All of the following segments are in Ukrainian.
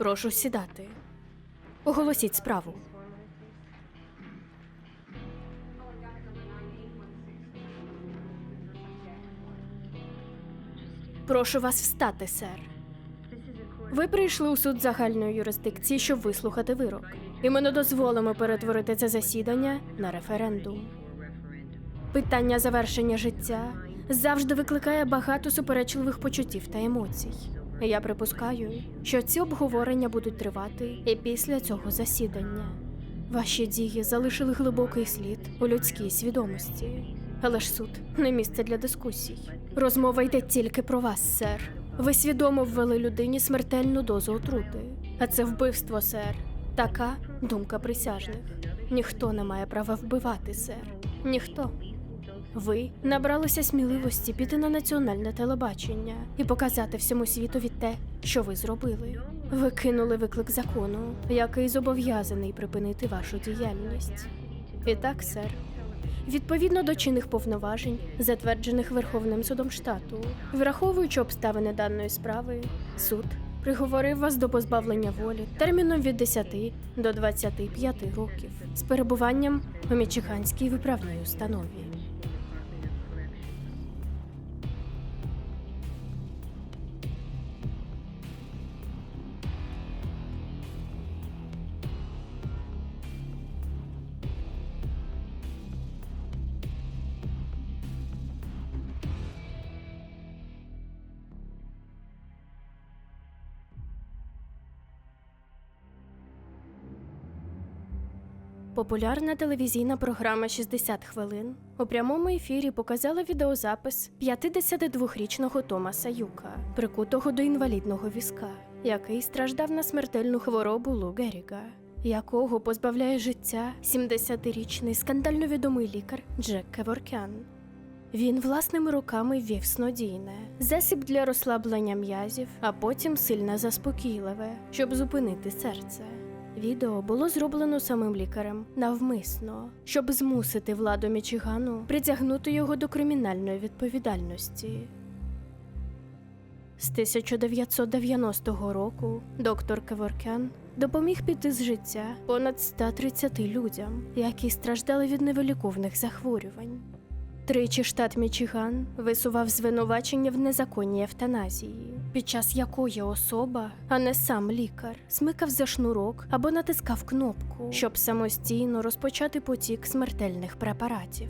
Прошу сідати. Оголосіть справу. Прошу вас встати, сер. Ви прийшли у суд загальної юрисдикції, щоб вислухати вирок. І ми не дозволимо перетворити це засідання на референдум. Питання завершення життя завжди викликає багато суперечливих почуттів та емоцій. Я припускаю, що ці обговорення будуть тривати і після цього засідання. Ваші дії залишили глибокий слід у людській свідомості. Але ж суд не місце для дискусій. Розмова йде тільки про вас, сер. Ви свідомо ввели людині смертельну дозу отрути. А це вбивство, сер. Така думка присяжних. Ніхто не має права вбивати, сер. Ніхто. Ви набралися сміливості піти на національне телебачення і показати всьому світові те, що ви зробили. Ви кинули виклик закону, який зобов'язаний припинити вашу діяльність. І так, сер, відповідно до чинних повноважень, затверджених Верховним судом штату, враховуючи обставини даної справи, суд приговорив вас до позбавлення волі терміном від 10 до 25 років з перебуванням у Мічиганській виправній установі. Популярна телевізійна програма «60 хвилин у прямому ефірі показала відеозапис 52-річного Томаса Юка, прикутого до інвалідного візка, який страждав на смертельну хворобу Лу Геріга, якого позбавляє життя 70-річний скандально відомий лікар Джек Кеворкян. Він власними руками ввів снодійне, засіб для розслаблення м'язів, а потім сильне заспокійливе, щоб зупинити серце. Відео було зроблено самим лікарем навмисно, щоб змусити владу Мічигану притягнути його до кримінальної відповідальності. З 1990 року доктор Кеворкян допоміг піти з життя понад 130 людям, які страждали від невиліковних захворювань. Тричі штат Мічиган висував звинувачення в незаконній евтаназії, під час якої особа, а не сам лікар, смикав за шнурок або натискав кнопку, щоб самостійно розпочати потік смертельних препаратів.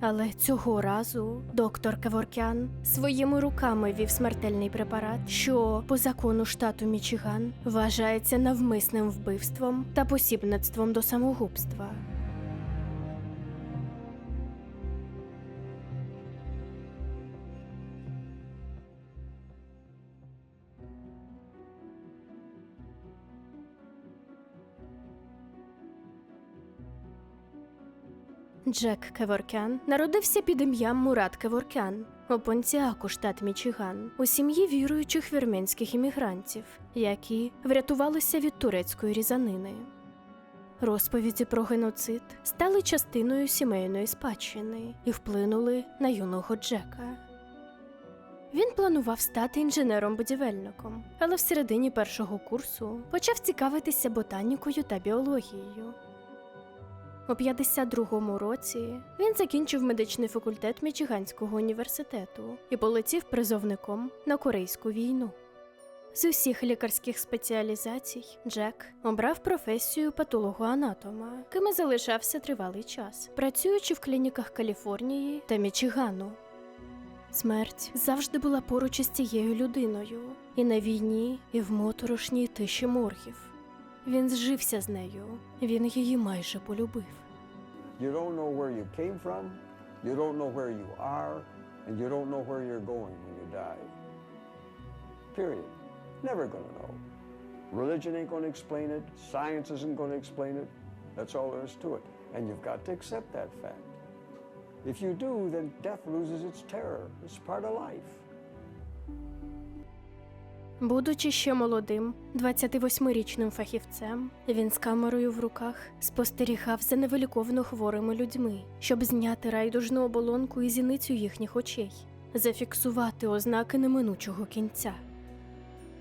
Але цього разу доктор Кеворкян своїми руками вів смертельний препарат, що по закону штату Мічиган вважається навмисним вбивством та посібництвом до самогубства. Джек Кеворкян народився під ім'ям Мурат Кеворкян у Понціаку, штат Мічиган, у сім'ї віруючих вірменських іммігрантів, які врятувалися від турецької різанини. Розповіді про геноцид стали частиною сімейної спадщини і вплинули на юного Джека. Він планував стати інженером-будівельником, але в середині першого курсу почав цікавитися ботанікою та біологією. У 52-му році він закінчив медичний факультет Мічиганського університету і полетів призовником на Корейську війну. З усіх лікарських спеціалізацій Джек обрав професію патологоанатома, ким і залишався тривалий час, працюючи в клініках Каліфорнії та Мічигану. Смерть завжди була поруч із цією людиною, і на війні, і в моторошній тиші моргів. Він зжився з нею, він її майже полюбив. You don't know where you came from, you don't know where you are, and you don't know where you're going when you die. Period. Never gonna know. Religion ain't gonna explain it, science isn't gonna explain it. That's all there is to it. And you've got to accept that fact. If you do, then death loses its terror. It's part of life. Будучи ще молодим, 28-річним фахівцем, він з камерою в руках спостерігав за невиліковно хворими людьми, щоб зняти райдужну оболонку і зіницю їхніх очей, зафіксувати ознаки неминучого кінця.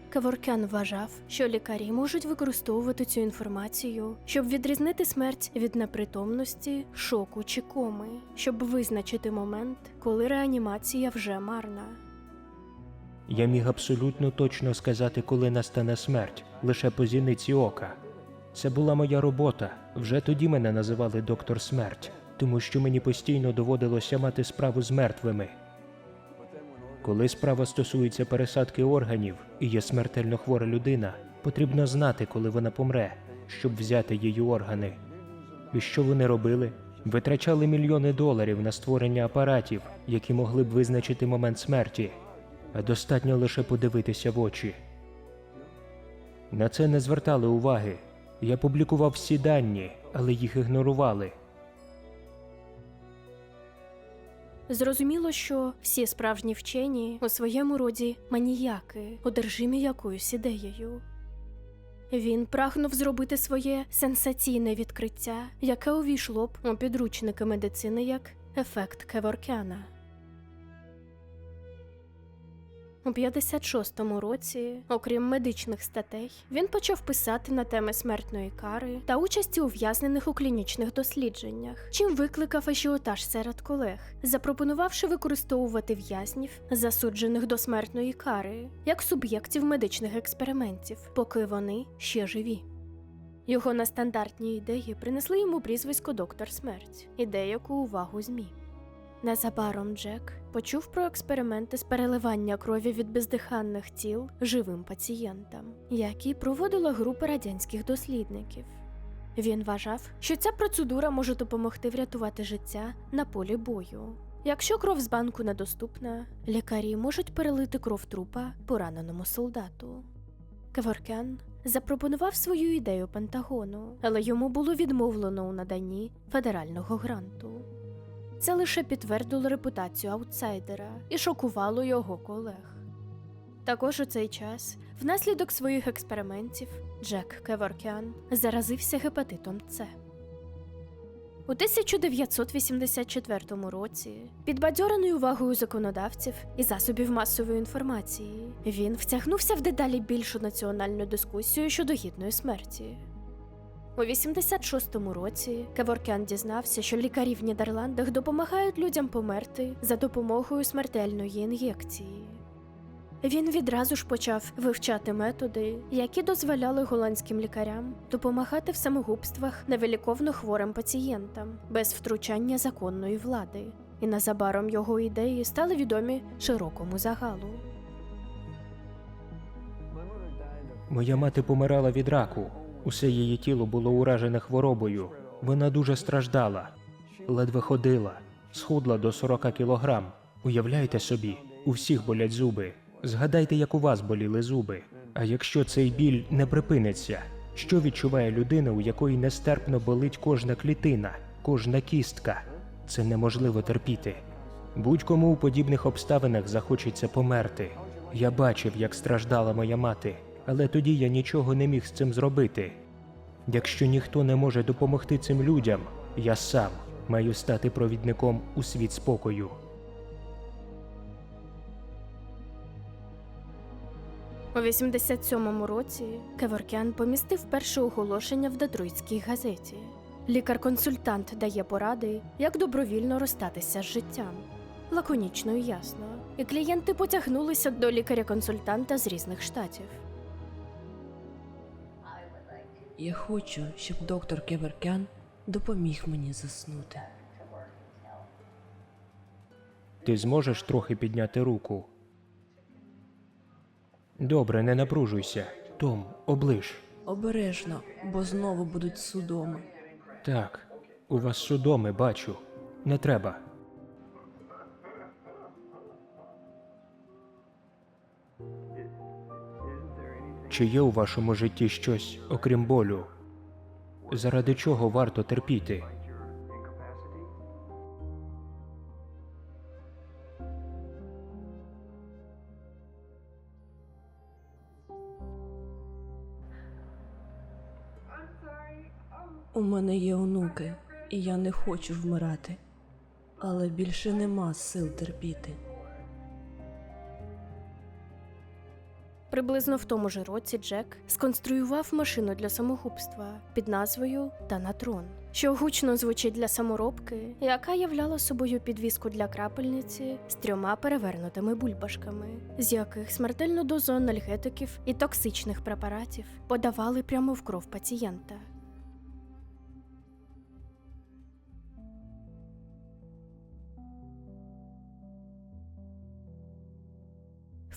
Каворкян вважав, що лікарі можуть використовувати цю інформацію, щоб відрізнити смерть від непритомності, шоку чи коми, щоб визначити момент, коли реанімація вже марна. Я міг абсолютно точно сказати, коли настане смерть, лише по зіниці ока. Це була моя робота. Вже тоді мене називали доктор смерть, тому що мені постійно доводилося мати справу з мертвими. Коли справа стосується пересадки органів і є смертельно хвора людина, потрібно знати, коли вона помре, щоб взяти її органи. І що вони робили? Витрачали мільйони доларів на створення апаратів, які могли б визначити момент смерті, а достатньо лише подивитися в очі. На це не звертали уваги. Я публікував всі дані, але їх ігнорували. Зрозуміло, що всі справжні вчені у своєму роді маніяки, одержимі якоюсь ідеєю. Він прагнув зробити своє сенсаційне відкриття, яке увійшло б у підручники медицини як ефект Кеворкяна. У 56-му році, окрім медичних статей, він почав писати на теми смертної кари та участі ув'язнених у клінічних дослідженнях, чим викликав ажіотаж серед колег, запропонувавши використовувати в'язнів, засуджених до смертної кари, як суб'єктів медичних експериментів, поки вони ще живі. Його нестандартні ідеї принесли йому прізвисько Доктор Смерть і деяку увагу ЗМІ. Незабаром Джек почув про експерименти з переливання крові від бездиханних тіл живим пацієнтам, які проводила група радянських дослідників. Він вважав, що ця процедура може допомогти врятувати життя на полі бою. Якщо кров з банку недоступна, лікарі можуть перелити кров трупа пораненому солдату. Кеворкян запропонував свою ідею Пентагону, але йому було відмовлено у наданні федерального гранту. Це лише підтвердило репутацію аутсайдера і шокувало його колег. Також у цей час, внаслідок своїх експериментів, Джек Кеворкян заразився гепатитом С. У 1984 році, підбадьорений увагою законодавців і засобів масової інформації, він втягнувся в дедалі більшу національну дискусію щодо гідної смерті. У 86-му році Кеворкян дізнався, що лікарі в Нідерландах допомагають людям померти за допомогою смертельної ін'єкції. Він відразу ж почав вивчати методи, які дозволяли голландським лікарям допомагати в самогубствах невиліковно хворим пацієнтам без втручання законної влади, і незабаром його ідеї стали відомі широкому загалу. Моя мати помирала від раку. Усе її тіло було уражене хворобою. Вона дуже страждала, ледве ходила, схудла до 40 кілограм. Уявляєте собі, у всіх болять зуби. Згадайте, як у вас боліли зуби. А якщо цей біль не припиниться, що відчуває людина, у якої нестерпно болить кожна клітина, кожна кістка? Це неможливо терпіти. Будь-кому у подібних обставинах захочеться померти. Я бачив, як страждала моя мати, але тоді я нічого не міг з цим зробити. Якщо ніхто не може допомогти цим людям, я сам маю стати провідником у світ спокою. У 87-му році Кеворкян помістив перше оголошення в Детройтській газеті. Лікар-консультант дає поради, як добровільно розстатися з життям. Лаконічно і ясно. І клієнти потягнулися до лікаря-консультанта з різних штатів. Я хочу, щоб доктор Кеверкян допоміг мені заснути. Ти зможеш трохи підняти руку. Добре, не напружуйся. Том, оближ. Обережно, бо знову будуть судоми. Так, у вас судоми бачу. Не треба. Чи є у вашому житті щось, окрім болю? Заради чого варто терпіти? У мене є онуки, і я не хочу вмирати. Але більше нема сил терпіти. Приблизно в тому ж році Джек сконструював машину для самогубства під назвою Танатрон, що гучно звучить для саморобки, яка являла собою підвіску для крапельниці з трьома перевернутими бульбашками, з яких смертельну дозу анальгетиків і токсичних препаратів подавали прямо в кров пацієнта.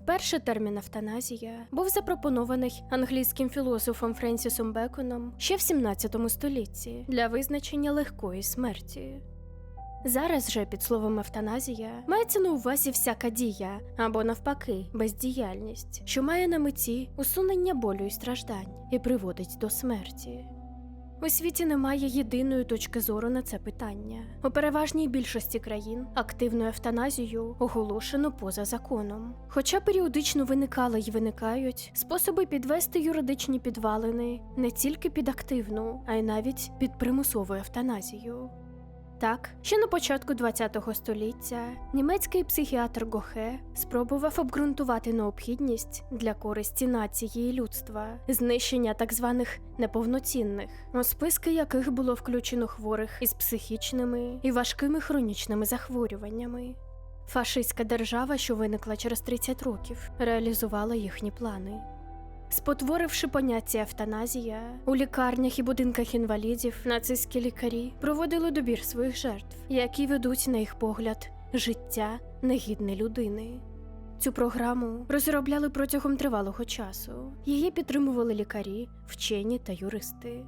Вперше термін евтаназія був запропонований англійським філософом Френсісом Беконом ще в 17 столітті для визначення легкої смерті. Зараз же під словом евтаназія мається на увазі всяка дія або навпаки бездіяльність, що має на меті усунення болю і страждань і приводить до смерті. У світі немає єдиної точки зору на це питання. У переважній більшості країн активну евтаназію оголошено поза законом. Хоча періодично виникали й виникають способи підвести юридичні підвалини не тільки під активну, а й навіть під примусову евтаназію. Так, ще на початку ХХ століття німецький психіатр Гохе спробував обґрунтувати необхідність для користі нації і людства знищення так званих неповноцінних, у списки яких було включено хворих із психічними і важкими хронічними захворюваннями. Фашистська держава, що виникла через 30 років, реалізувала їхні плани. Спотворивши поняття евтаназія, у лікарнях і будинках інвалідів нацистські лікарі проводили добір своїх жертв, які ведуть, на їх погляд, життя негідне людини. Цю програму розробляли протягом тривалого часу. Її підтримували лікарі, вчені та юристи.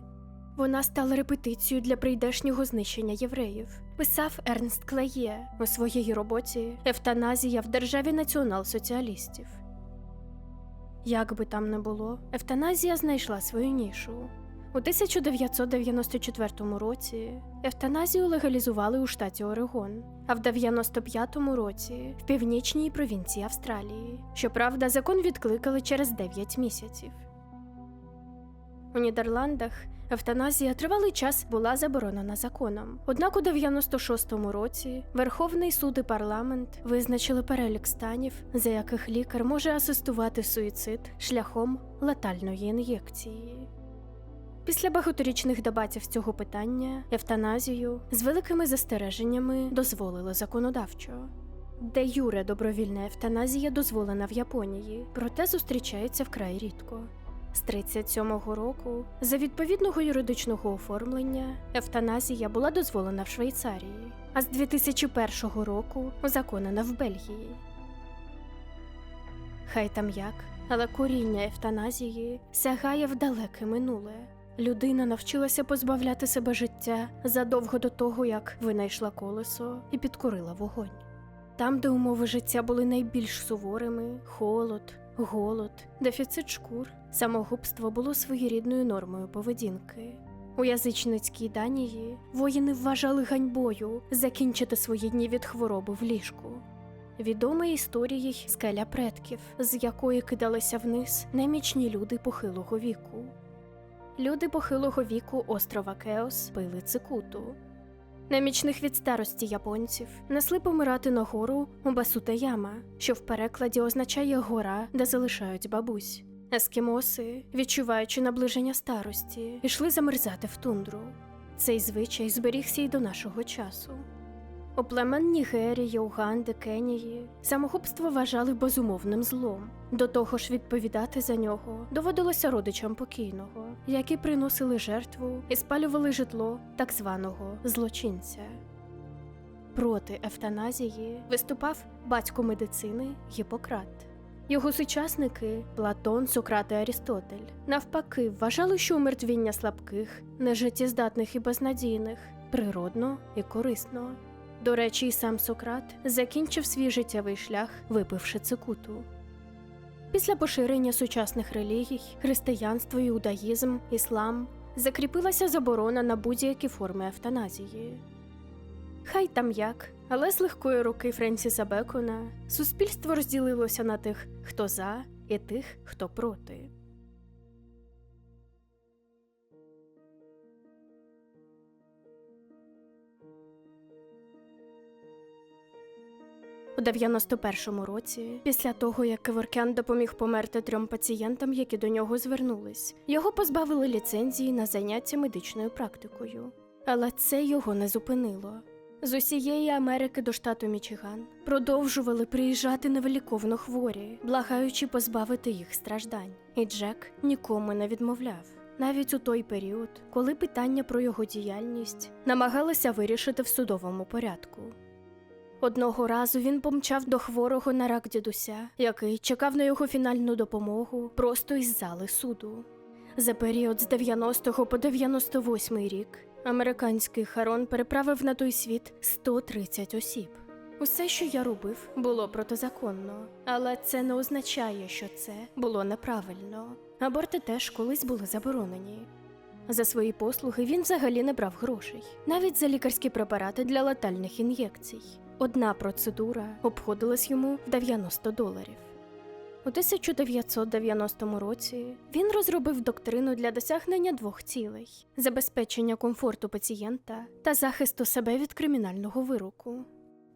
Вона стала репетицією для прийдешнього знищення євреїв, писав Ернст Клеє у своїй роботі Евтаназія в державі націонал-соціалістів. Як би там не було, евтаназія знайшла свою нішу. У 1994 році евтаназію легалізували у штаті Орегон, а в 95-му році в північній провінції Австралії. Щоправда, закон відкликали через 9 місяців. У Нідерландах евтаназія тривалий час була заборонена законом. Однак у 96-му році Верховний суд і парламент визначили перелік станів, за яких лікар може асистувати суїцид шляхом летальної ін'єкції. Після багаторічних дебатів цього питання евтаназію з великими застереженнями дозволили законодавчо. Де юре добровільна евтаназія дозволена в Японії, проте зустрічається вкрай рідко. З 37-го року, за відповідного юридичного оформлення, евтаназія була дозволена в Швейцарії, а з 2001 року узаконена в Бельгії. Хай там як, але коріння евтаназії сягає в далеке минуле. Людина навчилася позбавляти себе життя задовго до того, як винайшла колесо і підкорила вогонь. Там, де умови життя були найбільш суворими, холод, голод, дефіцит шкур, самогубство було своєрідною нормою поведінки. У язичницькій Данії воїни вважали ганьбою закінчити свої дні від хвороби в ліжку. Відома історія й скеля предків, з якої кидалися вниз немічні люди похилого віку. Люди похилого віку острова Кеос пили цикуту. Немічних від старості японців несли помирати на гору у Басутаяма, що в перекладі означає гора, де залишають бабусь. Ескімоси, відчуваючи наближення старості, йшли замерзати в тундру. Цей звичай зберігся й до нашого часу. У племен Нігерії, Уганди, Кенії самогубство вважали безумовним злом. До того ж, відповідати за нього доводилося родичам покійного, які приносили жертву і спалювали житло так званого злочинця. Проти евтаназії виступав батько медицини Гіппократ. Його сучасники Платон, Сократ і Арістотель навпаки вважали, що умертвіння слабких, нежиттєздатних і безнадійних природно і корисно. До речі, і сам Сократ закінчив свій життєвий шлях, випивши цикуту. Після поширення сучасних релігій, християнство, іудаїзм, іслам закріпилася заборона на будь-які форми евтаназії. Хай там як, але з легкої руки Френсіса Бекона суспільство розділилося на тих, хто за, і тих, хто проти. У 91-му році, після того як Кеворкян допоміг померти трьом пацієнтам, які до нього звернулись, його позбавили ліцензії на заняття медичною практикою. Але це його не зупинило. З усієї Америки до штату Мічиган продовжували приїжджати невиліковно хворі, благаючи позбавити їх страждань. І Джек нікому не відмовляв. Навіть у той період, коли питання про його діяльність намагалися вирішити в судовому порядку. Одного разу він помчав до хворого на рак дідуся, який чекав на його фінальну допомогу просто із зали суду. За період з 90 по 98 рік американський Харон переправив на той світ 130 осіб. Усе, що я робив, було протизаконно, але це не означає, що це було неправильно. Аборти теж колись були заборонені. За свої послуги він взагалі не брав грошей, навіть за лікарські препарати для летальних ін'єкцій. Одна процедура обходилась йому в 90 доларів. У 1990 році він розробив доктрину для досягнення двох цілей: забезпечення комфорту пацієнта та захисту себе від кримінального вироку.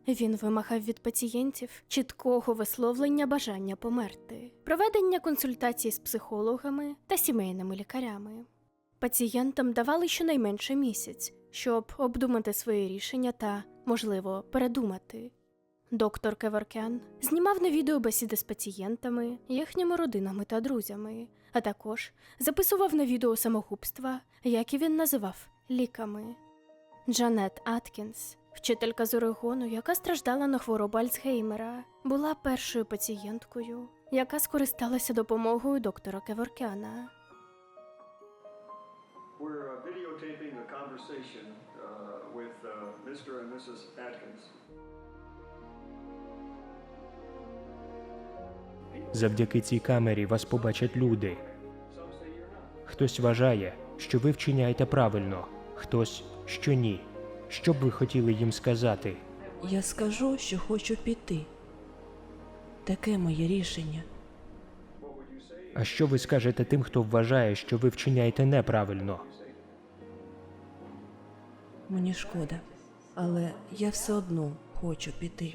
Він вимагав від пацієнтів чіткого висловлення бажання померти, проведення консультацій з психологами та сімейними лікарями. Пацієнтам давали щонайменше місяць, щоб обдумати своє рішення та, можливо, передумати. Доктор Кеворкян знімав на відео бесіди з пацієнтами, їхніми родинами та друзями, а також записував на відео самогубства, які він називав ліками. Джанет Аткінс, вчителька з Орегону, яка страждала на хворобу Альцгеймера, була першою пацієнткою, яка скористалася допомогою доктора Кеворкяна. We're uh, videotaping a conversation uh, with uh, Mr. and Mrs. Atkins. Завдяки цій камері вас побачать люди. Хтось вважає, що ви вчиняєте правильно, хтось, що ні. Що б ви хотіли їм сказати? Я скажу, що хочу піти. Таке моє рішення. А що ви скажете тим, хто вважає, що ви вчиняєте неправильно? Мені шкода, але я все одно хочу піти.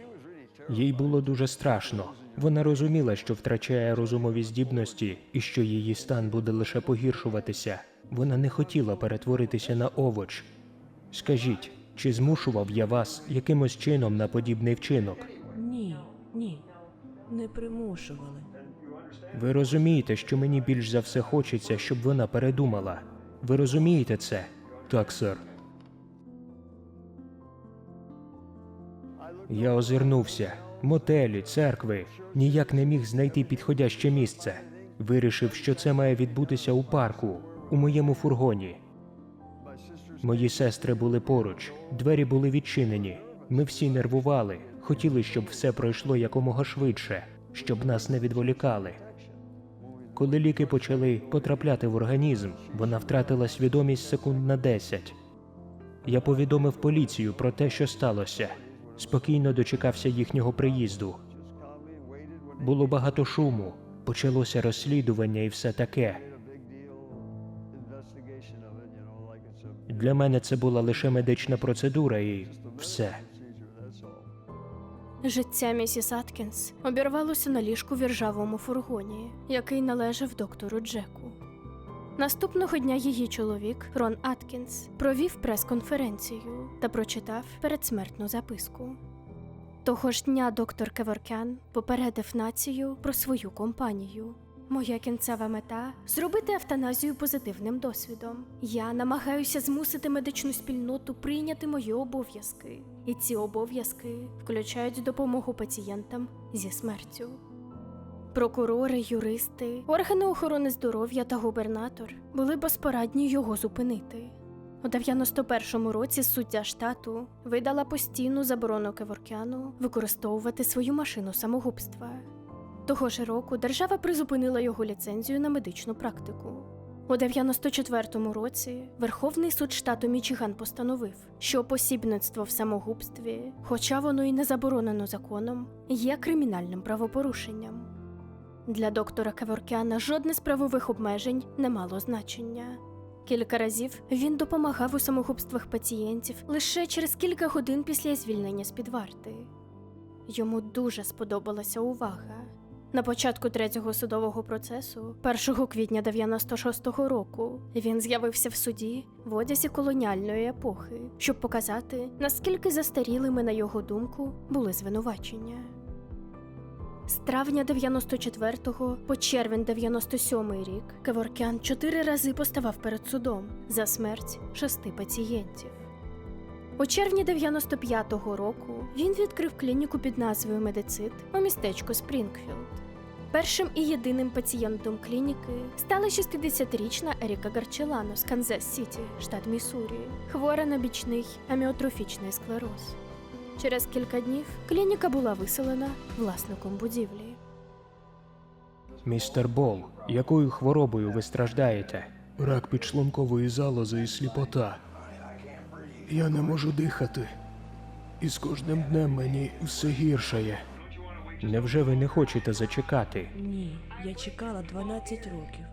Їй було дуже страшно. Вона розуміла, що втрачає розумові здібності і що її стан буде лише погіршуватися. Вона не хотіла перетворитися на овоч. Скажіть, чи змушував я вас якимось чином на подібний вчинок? Ні, ні, не примушували. Ви розумієте, що мені більш за все хочеться, щоб вона передумала. Ви розумієте це? Так, сер. Я озирнувся. Мотелі, церкви. Ніяк не міг знайти підходяще місце. Вирішив, що це має відбутися у парку, у моєму фургоні. Мої сестри були поруч, двері були відчинені. Ми всі нервували, хотіли, щоб все пройшло якомога швидше, щоб нас не відволікали. Коли ліки почали потрапляти в організм, вона втратила свідомість секунд на 10. Я повідомив поліцію про те, що сталося. Спокійно дочекався їхнього приїзду. Було багато шуму, почалося розслідування і все таке. Для мене це була лише медична процедура і все. Життя місіс Аткінс обірвалося на ліжку в іржавому фургоні, який належав доктору Джеку. Наступного дня її чоловік Рон Аткінс провів прес-конференцію та прочитав передсмертну записку. Того ж дня доктор Кеворкян попередив націю про свою компанію. Моя кінцева мета зробити евтаназію позитивним досвідом. Я намагаюся змусити медичну спільноту прийняти мої обов'язки, і ці обов'язки включають допомогу пацієнтам зі смертю. Прокурори, юристи, органи охорони здоров'я та губернатор були безпорадні його зупинити. У 91-му році суддя штату видала постійну заборону Кеворкяну використовувати свою машину самогубства. Того ж року держава призупинила його ліцензію на медичну практику. У 94-му році Верховний суд штату Мічиган постановив, що посібництво в самогубстві, хоча воно і не заборонено законом, є кримінальним правопорушенням. Для доктора Кеворкяна жодне з правових обмежень не мало значення. Кілька разів він допомагав у самогубствах пацієнтів лише через кілька годин після звільнення з під варти. Йому дуже сподобалася увага. На початку третього судового процесу, 1 квітня 96-го року, він з'явився в суді в одязі колоніальної епохи, щоб показати, наскільки застарілими, на його думку, були звинувачення. З травня 94-го по червень 97-й рік Кеворкян чотири рази поставав перед судом за смерть шести пацієнтів. У червні 95-го року він відкрив клініку під назвою Медицит у містечку Спрінгфілд. Першим і єдиним пацієнтом клініки стала 60-річна Еріка Гарчелано з Канзас Сіті, штат Міссурі, хвора на бічний аміотрофічний склероз. Через кілька днів клініка була виселена власником будівлі. Містер Бол, якою хворобою ви страждаєте? Рак підшлункової залози і сліпота. Я не можу дихати. І з кожним днем мені все гіршає. Невже ви не хочете зачекати? Ні, я чекала 12 років.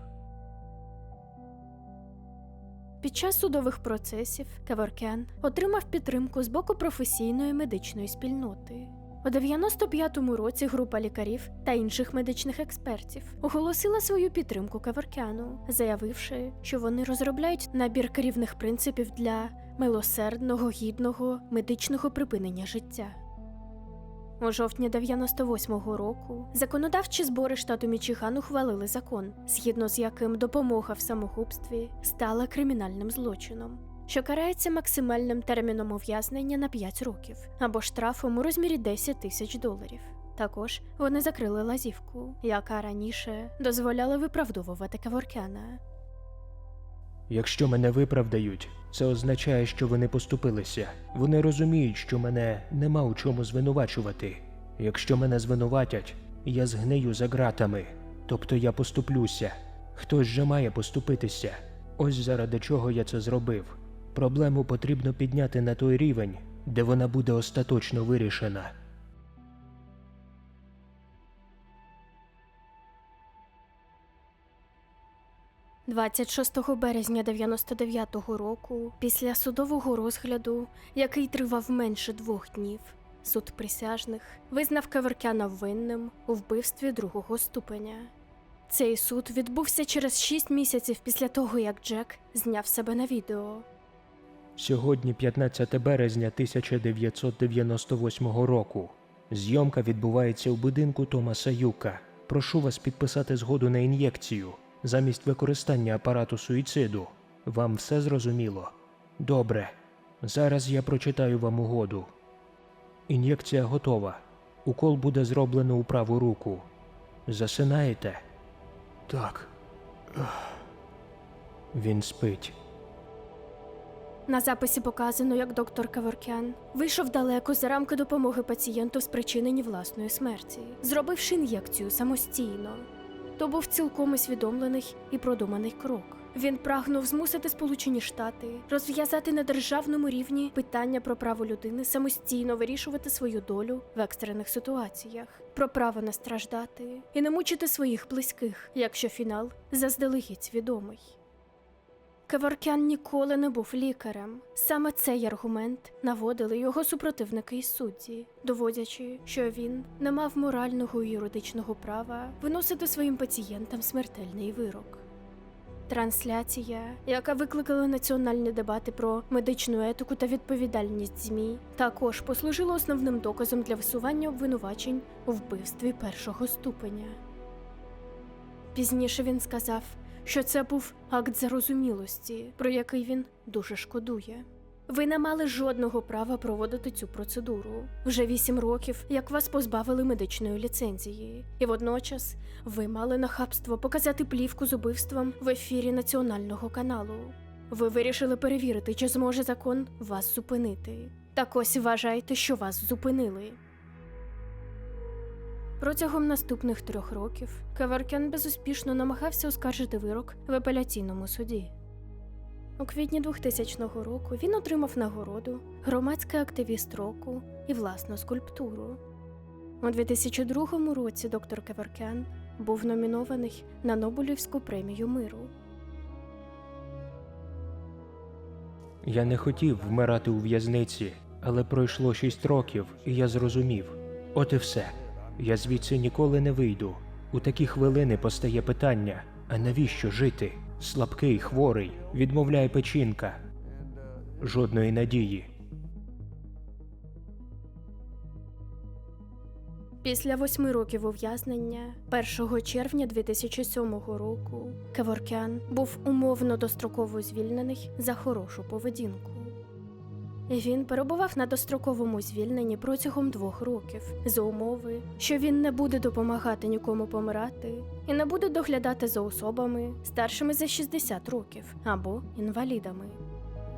Під час судових процесів Кеворкян отримав підтримку з боку професійної медичної спільноти. У 95-му році група лікарів та інших медичних експертів оголосила свою підтримку Кеворкяну, заявивши, що вони розробляють набір керівних принципів для милосердного, гідного медичного припинення життя. У жовтні 98-го року законодавчі збори штату Мічиган ухвалили закон, згідно з яким допомога в самогубстві стала кримінальним злочином, що карається максимальним терміном ув'язнення на 5 років або штрафом у розмірі 10 тисяч доларів. Також вони закрили лазівку, яка раніше дозволяла виправдовувати Каворкяна. Якщо мене виправдають, це означає, що вони поступилися. Вони розуміють, що мене нема у чому звинувачувати. Якщо мене звинуватять, я згнию за ґратами, тобто я поступлюся. Хтось же має поступитися. Ось заради чого я це зробив. Проблему потрібно підняти на той рівень, де вона буде остаточно вирішена. – 26 березня 99-го року, після судового розгляду, який тривав менше двох днів, суд присяжних визнав Каверкяна винним у вбивстві другого ступеня. Цей суд відбувся через шість місяців після того, як Джек зняв себе на відео. Сьогодні 15 березня 1998 року. Зйомка відбувається у будинку Томаса Юка. Прошу вас підписати згоду на ін'єкцію замість використання апарату суїциду. Вам все зрозуміло? Добре. Зараз я прочитаю вам угоду. Ін'єкція готова. Укол буде зроблено у праву руку. Засинаєте? Так, Він спить. На записі показано, як доктор Каверкян вийшов далеко за рамки допомоги пацієнту в спричиненні власної смерті, зробивши ін'єкцію самостійно. То був цілком усвідомлений і продуманий крок. Він прагнув змусити Сполучені Штати розв'язати на державному рівні питання про право людини самостійно вирішувати свою долю в екстрених ситуаціях, про право не страждати і не мучити своїх близьких, якщо фінал заздалегідь відомий. Кеворкян ніколи не був лікарем. Саме цей аргумент наводили його супротивники і судді, доводячи, що він не мав морального і юридичного права виносити своїм пацієнтам смертельний вирок. Трансляція, яка викликала національні дебати про медичну етику та відповідальність ЗМІ, також послужила основним доказом для висування обвинувачень у вбивстві першого ступеня. Пізніше він сказав, що це був акт зарозумілості, про який він дуже шкодує. Ви не мали жодного права проводити цю процедуру. Вже вісім років, як вас позбавили медичної ліцензії, і водночас ви мали нахабство показати плівку з убивством в ефірі національного каналу. Ви вирішили перевірити, чи зможе закон вас зупинити. Так ось вважайте, що вас зупинили. Протягом наступних трьох років Каверкен безуспішно намагався оскаржити вирок в апеляційному суді. У квітні 2000 року він отримав нагороду громадський активіст року і власну скульптуру. У 2002 році доктор Кеверкен був номінований на Нобелівську премію миру. Я не хотів вмирати у в'язниці, але пройшло шість років, і я зрозумів. От і все. Я звідси ніколи не вийду. У такі хвилини постає питання: а навіщо жити? Слабкий, хворий, відмовляє печінка. Жодної надії. Після восьми років ув'язнення, 1 червня 2007 року, Кеворкян був умовно достроково звільнений за хорошу поведінку. Він перебував на достроковому звільненні протягом двох років за умови, що він не буде допомагати нікому помирати і не буде доглядати за особами старшими за 60 років або інвалідами.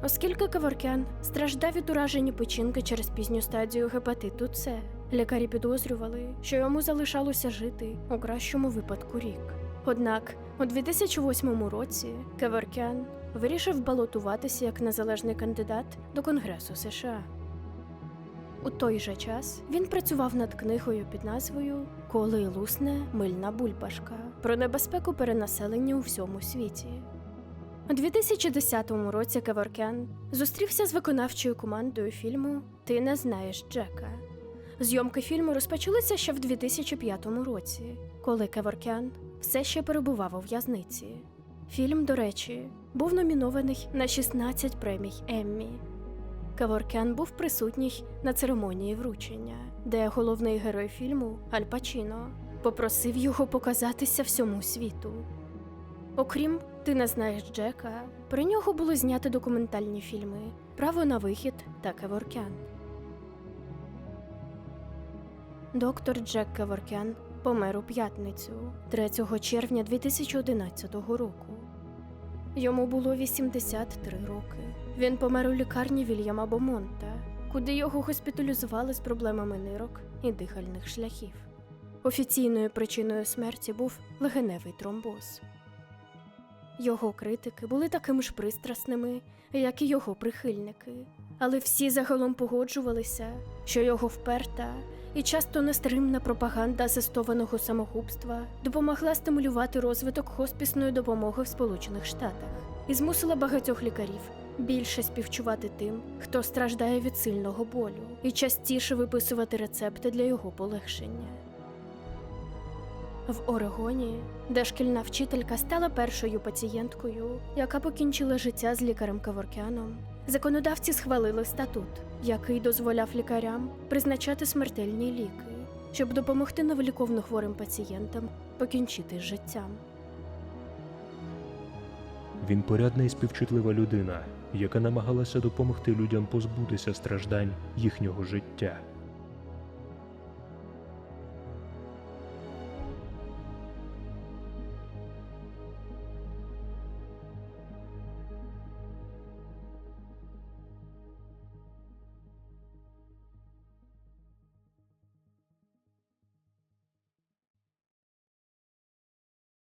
Оскільки Каворкян страждав від ураження печінки через пізню стадію гепатиту С, лікарі підозрювали, що йому залишалося жити у кращому випадку рік. Однак у 2008 році Каворкян вирішив балотуватися як незалежний кандидат до Конгресу США. У той же час він працював над книгою під назвою Коли лусне мильна бульбашка про небезпеку перенаселення у всьому світі. У 2010 році Каворкян зустрівся з виконавчою командою фільму Ти не знаєш Джека. Зйомки фільму розпочалися ще в 2005 році, коли Каворкян все ще перебував у в'язниці. Фільм, до речі, був номінований на 16 премій Еммі. Каворкян був присутній на церемонії вручення, де головний герой фільму Аль Пачіно попросив його показатися всьому світу. Окрім Ти не знаєш Джека, про нього було знято документальні фільми Право на вихід та Кеворкян. Доктор Джек Кеворкян помер у п'ятницю 3 червня 2011 року. Йому було 83 роки. Він помер у лікарні Вільяма Бомонта, куди його госпіталізували з проблемами нирок і дихальних шляхів. Офіційною причиною смерті був легеневий тромбоз. Його критики були такими ж пристрасними, як і його прихильники, але всі загалом погоджувалися, що його вперта і часто нестримна пропаганда асистованого самогубства допомогла стимулювати розвиток хоспісної допомоги в Сполучених Штатах і змусила багатьох лікарів більше співчувати тим, хто страждає від сильного болю, і частіше виписувати рецепти для його полегшення. В Орегоні, де шкільна вчителька стала першою пацієнткою, яка покінчила життя з лікарем Каворкяном, законодавці схвалили статут, який дозволяв лікарям призначати смертельні ліки, щоб допомогти новоліковно хворим пацієнтам покінчити з життям. Він порядна і співчутлива людина, яка намагалася допомогти людям позбутися страждань їхнього життя.